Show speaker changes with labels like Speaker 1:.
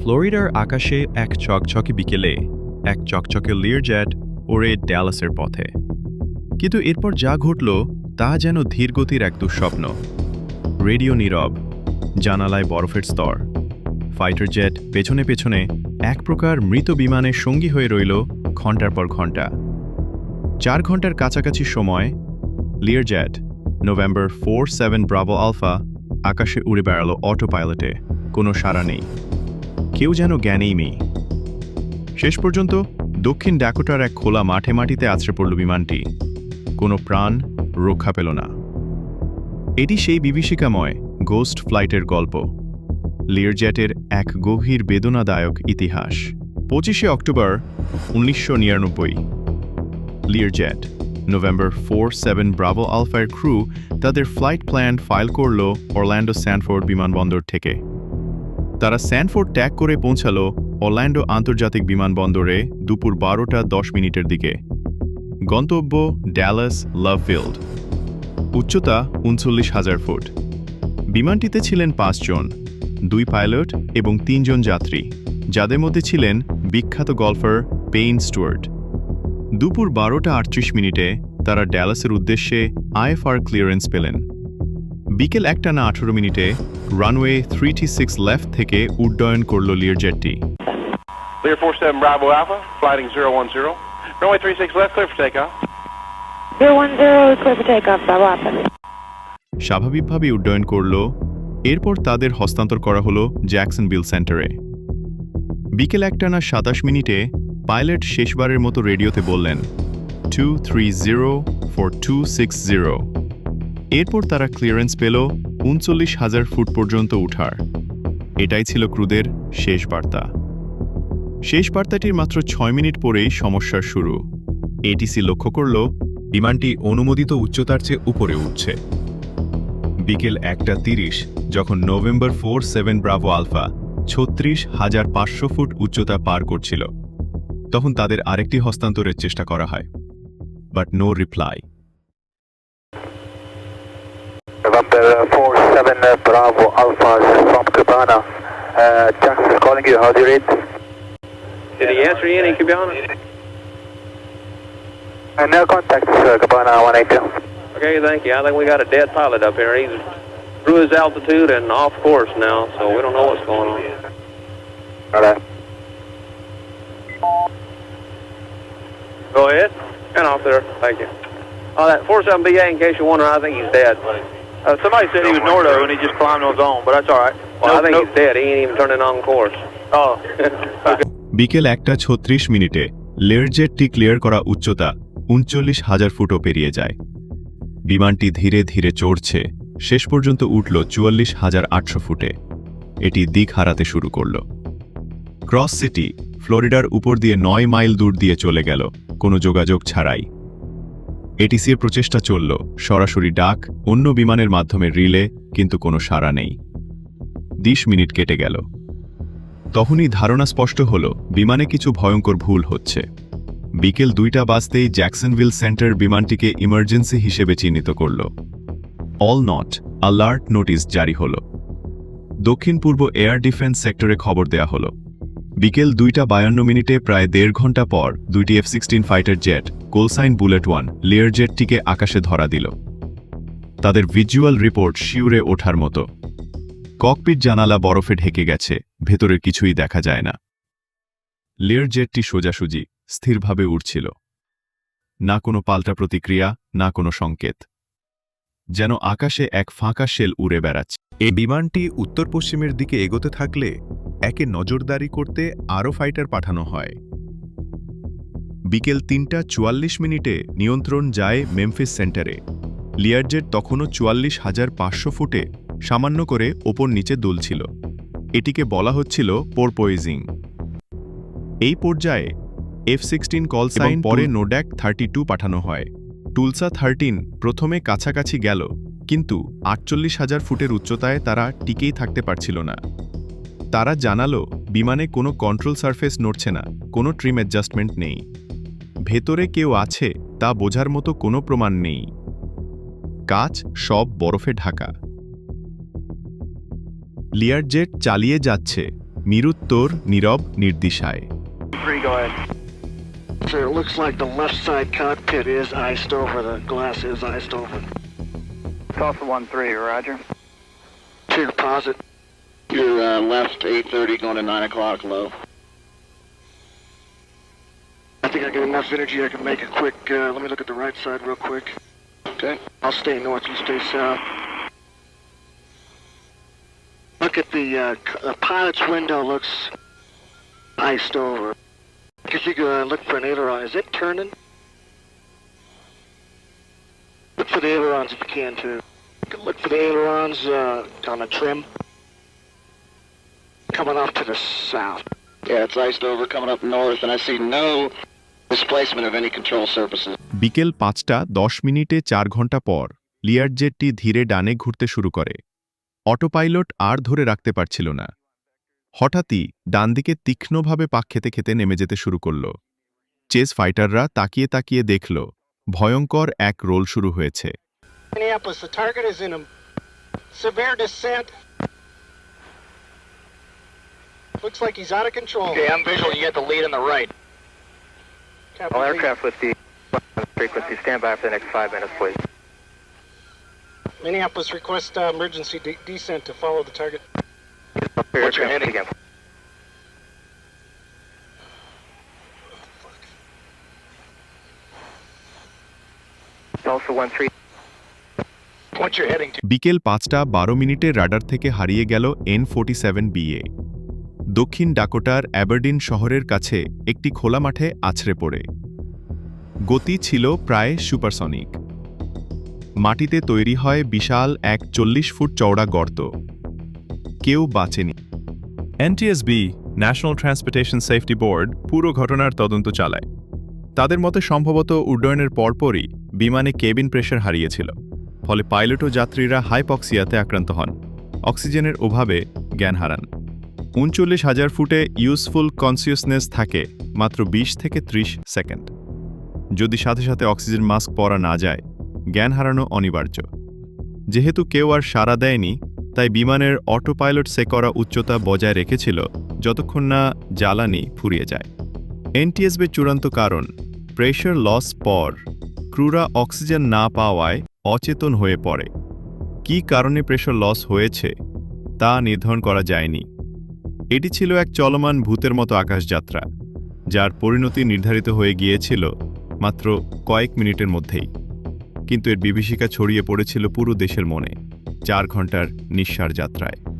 Speaker 1: ফ্লোরিডার আকাশে এক চকচকে বিকেলে, এক চকচকে লিয়ারজ্যাট ওরে ড্যালাসের পথে। কিন্তু এরপর যা ঘটল, তা যেন ধীরগতির এক দুঃস্বপ্ন। রেডিও নীরব, জানালায় বরফের স্তর। ফাইটার জেট পেছনে পেছনে এক প্রকার মৃত বিমানের সঙ্গী হয়ে রইল ঘণ্টার পর ঘণ্টা চার ঘণ্টার কাছাকাছি সময় Learjet November four seven Bravo Alpha, আকাশে উড়ে বেড়ালো অটো পাইলটে কোনো সাড়া নেই। কেউ যেন জ্ঞানেই নেই। শেষ পর্যন্ত দক্ষিণ ড্যাকোটার এক খোলা মাঠে মাটিতে আছড়ে পড়ল বিমানটি। কোনো প্রাণ রক্ষা পেল না। এটি সেই বিভীষিকাময় গোস্ট ফ্লাইটের গল্প। লিয়ারজ্যাটের এক গভীর বেদনাদায়ক ইতিহাস। পঁচিশে অক্টোবর উনিশশো নিরানব্বই। Learjet November four seven bravo আলফার ক্রু তাদের ফ্লাইট প্ল্যান ফাইল করল অরল্যান্ডো স্যানফোর্ড বিমানবন্দর থেকে। তারা স্যানফোর্ড ট্যাগ করে পৌঁছালো অরল্যান্ডো আন্তর্জাতিক বিমানবন্দরে দুপুর বারোটা দশ মিনিটের দিকে। গন্তব্য ড্যালাস লাভফিল্ড। উচ্চতা উনচল্লিশ হাজার ফুট। বিমানটিতে ছিলেন পাঁচজন দুই পাইলট এবং তিনজন যাত্রী, যাদের মধ্যে ছিলেন বিখ্যাত গল্ফার পেইন স্টুয়ার্ট। দুপুর বারোটা আটত্রিশ মিনিটে তারা ড্যালাসের উদ্দেশ্যে আইএফআর ক্লিয়ারেন্স পেলেন। বিকেল একটা না আঠেরো মিনিটে runway thirty six left থেকে উড্ডয়ন করল লিয়ারজেটটি
Speaker 2: Clear 47 Bravo Alpha, flighting 010. Runway 36 left, clear for takeoff.
Speaker 3: Zero one zero, clear for takeoff, Bravo Alpha.
Speaker 1: স্বাভাবিকভাবে উড্ডয়ন করল এরপর তাদের হস্তান্তর করা হলো জ্যাকসন বিল সেন্টারে বিকেল একটা না সাতাশ মিনিটে পাইলট শেষবারের মতো রেডিওতে বললেন two three zero four two six zero এরপর তারা ক্লিয়ারেন্স পেল উনচল্লিশ হাজার ফুট পর্যন্ত উঠার। এটাই ছিল ক্রুদের শেষ বার্তা। শেষ বার্তাটির মাত্র ছয় মিনিট পরেই সমস্যার শুরু। এটিসি লক্ষ্য করল, বিমানটি অনুমোদিত উচ্চতার চেয়ে উপরে উঠছে। বিকেল একটা তিরিশ, যখন November four seven Bravo Alpha ছত্রিশ হাজার পাঁচশো ফুট উচ্চতা পার করছিল, তখন তাদের আরেকটি হস্তান্তরের চেষ্টা করা হয়। But no reply.
Speaker 4: November 47 uh, Bravo Alpha from Cabana. Uh, Jackson is calling you. How do you read?
Speaker 2: Did he answer you any, Cubiana?
Speaker 4: Uh, no contact, uh, Cabana 182.
Speaker 2: Okay, thank you. I think we got a dead pilot up here. He's through his altitude and off course now, so we don't know what's going on.
Speaker 4: Alright.
Speaker 2: Go ahead. And off there. Thank you. Oh, that 47BA, in case you're wondering, I think he's dead.
Speaker 5: Uh, somebody said he was Nordo and he just climbed on his own, but that's all right.
Speaker 2: Well, I think
Speaker 5: no-
Speaker 2: he's dead. He ain't even turning on course.
Speaker 5: Oh,
Speaker 1: বিকেল একটা ছত্রিশ মিনিটে লেয়ারজেটটি clear করা উচ্চতা উনচল্লিশ হাজার ফুটও পেরিয়ে যায়। বিমানটি ধীরে ধীরে চড়ছে। শেষ পর্যন্ত উঠল চুয়াল্লিশ হাজার আটশো ফুটে। এটি দিক হারাতে শুরু করল। ক্রস সিটি ফ্লোরিডার উপর দিয়ে নয় মাইল দূর দিয়ে চলে গেল। কোনো যোগাযোগ ছাড়াই। এটিসির প্রচেষ্টা চলল। সরাসরি ডাক, অন্য বিমানের মাধ্যমে রিলে, কিন্তু কোনো সাড়া নেই। বিশ মিনিট কেটে গেল। তখনই ধারণা স্পষ্ট হল, বিমানে কিছু ভয়ঙ্কর ভুল হচ্ছে। বিকেল দুইটা বাজতেই জ্যাকসনভিল সেন্টার বিমানটিকে ইমার্জেন্সি হিসেবে চিহ্নিত করল। অল নট অ্যালার্ট নোটিশ জারি হল। দক্ষিণ পূর্ব এয়ার ডিফেন্স সেক্টরে খবর দেয়া হল। বিকেল দুইটা বায়ান্ন মিনিটে প্রায় দেড় ঘণ্টা পর দুইটি F sixteen fighter jet call sign Bullet one layer জেটটিকে আকাশে ধরা দিল। তাদের ভিজুয়াল রিপোর্ট শিউরে ওঠার মতো। ককপিট জানালা বরফে ঢেকে গেছে ভেতরের কিছুই দেখা যায় না। লেয়ার জেটটি সোজাসুজি, স্থিরভাবে উড়ছিল। না কোনো পাল্টা প্রতিক্রিয়া, না কোনো সংকেত। যেন আকাশে এক ফাঁকা শেল উড়ে বেড়াচ্ছে।
Speaker 6: এই বিমানটি উত্তর পশ্চিমের দিকে এগোতে থাকলে একে নজরদারি করতে আরও ফাইটার পাঠানো হয়। বিকেল তিনটা চুয়াল্লিশ মিনিটে নিয়ন্ত্রণ যায় মেমফিস সেন্টারে। লিয়ারজেট তখনও চুয়াল্লিশ হাজার পাঁচশো ফুটে সামান্য করে ওপর নিচে দুলছিল। এটিকে বলা হচ্ছিল পোরপোইজিং এই পর্যায়ে এফ সিক্সটিন কল সাইন পরে নোড্যাক থার্টি টু পাঠানো হয়। টুলসা থার্টিন প্রথমে কাছাকাছি গেল, কিন্তু আটচল্লিশ হাজার ফুটের উচ্চতায় তারা টিকেই থাকতে পারছিল না। তারা জানালো, বিমানে কোনো কন্ট্রোল সারফেস নড়ছে না, কোনো ট্রিম অ্যাডজাস্টমেন্ট নেই। ভেতরে কেউ আছে, তা বোঝার মতো কোনো প্রমাণ নেই। কাচ সব বরফে ঢাকা। লিয়ারজেট চালিয়ে যাচ্ছে। মিরুত্তর নীরব নির্দিশায়।
Speaker 5: Three, go ahead.
Speaker 7: Sir, it looks like the left side cockpit is iced over. The glass is iced over.
Speaker 5: Tulsa one three, Roger.
Speaker 7: Two deposit. Your uh, left 830 going to 9 o'clock low. I think I got enough energy I can make a quick, uh, let me look at the right side real quick. Okay. I'll stay north, you stay south. Look at the, uh, the pilot's window looks iced over. If you go uh, look for an aileron, is it turning? Look for the ailerons if you can too. Look for the ailerons uh, on the trim. Coming off to the south. Yeah, it's iced over coming up north, and I see no displacement of any control surfaces.
Speaker 6: বিকেল পাঁচটা দশ মিনিটে চার ঘণ্টা পর লিয়ারজেটটি ধীরে ডানে ঘুরতে শুরু করে অটোপাইলট আর ধরে রাখতে পারছিল না হঠাৎই ডানদিকে তীক্ষ্ণভাবে পাক খেতে খেতে নেমে যেতে শুরু করল চেস ফাইটাররা তাকিয়ে তাকিয়ে দেখল ভয়ঙ্কর এক রোল শুরু হয়েছে
Speaker 7: Minneapolis, the target is in a severe descent. Looks like he's out of control.
Speaker 5: Okay, I'm visual. You get the lead on the right.
Speaker 7: Copy,
Speaker 5: All aircraft with the frequency. Stand by for the next five minutes, please.
Speaker 7: Minneapolis request uh, emergency de- descent to follow the target.
Speaker 5: What's your heading again?
Speaker 6: বিকেল পাঁচটা বারো মিনিটে radar থেকে হারিয়ে গেল N forty seven BA দক্ষিণ ডাকোটার অ্যাবারডিন শহরের কাছে একটি খোলা মাঠে আছড়ে পড়ে। গতি ছিল প্রায় সুপারসনিক। মাটিতে তৈরি হয় বিশাল এক চল্লিশ ফুট চওড়া গর্ত। কেউ বাঁচেনি।
Speaker 1: NTSB National Transportation Safety Board পুরো ঘটনার তদন্ত চালায়। তাদের মতে সম্ভবত উড্ডয়নের পরপরই বিমানে কেবিন প্রেশার হারিয়েছিল, ফলে পাইলট ও যাত্রীরা হাইপক্সিয়াতে আক্রান্ত হন। অক্সিজেনের অভাবে জ্ঞান হারান। উনচল্লিশ হাজার ফুটে ইউজফুল কনসিয়াসনেস থাকে মাত্র ২০ থেকে ৩০ সেকেন্ড। যদি সাথে সাথে অক্সিজেন মাস্ক পরা না যায়, জ্ঞান হারানো অনিবার্য। যেহেতু কেউ আর সাড়া দেয়নি তাই বিমানের অটো পাইলট সে করা উচ্চতা বজায় রেখেছিল যতক্ষণ না জ্বালানি ফুরিয়ে যায়। এনটিএসবির চূড়ান্ত কারণ প্রেশার লস পর ক্রুরা অক্সিজেন না পাওয়ায় অচেতন হয়ে পড়ে। কী কারণে প্রেশার লস হয়েছে তা নির্ধারণ করা যায়নি। এটি ছিল এক চলমান ভূতের মতো আকাশযাত্রা, যার পরিণতি নির্ধারিত হয়ে গিয়েছিল মাত্র কয়েক মিনিটের মধ্যেই। কিন্তু এর বিভীষিকা ছড়িয়ে পড়েছিল পুরো দেশের মনে। চার ঘণ্টার নিঃসার যাত্রায়।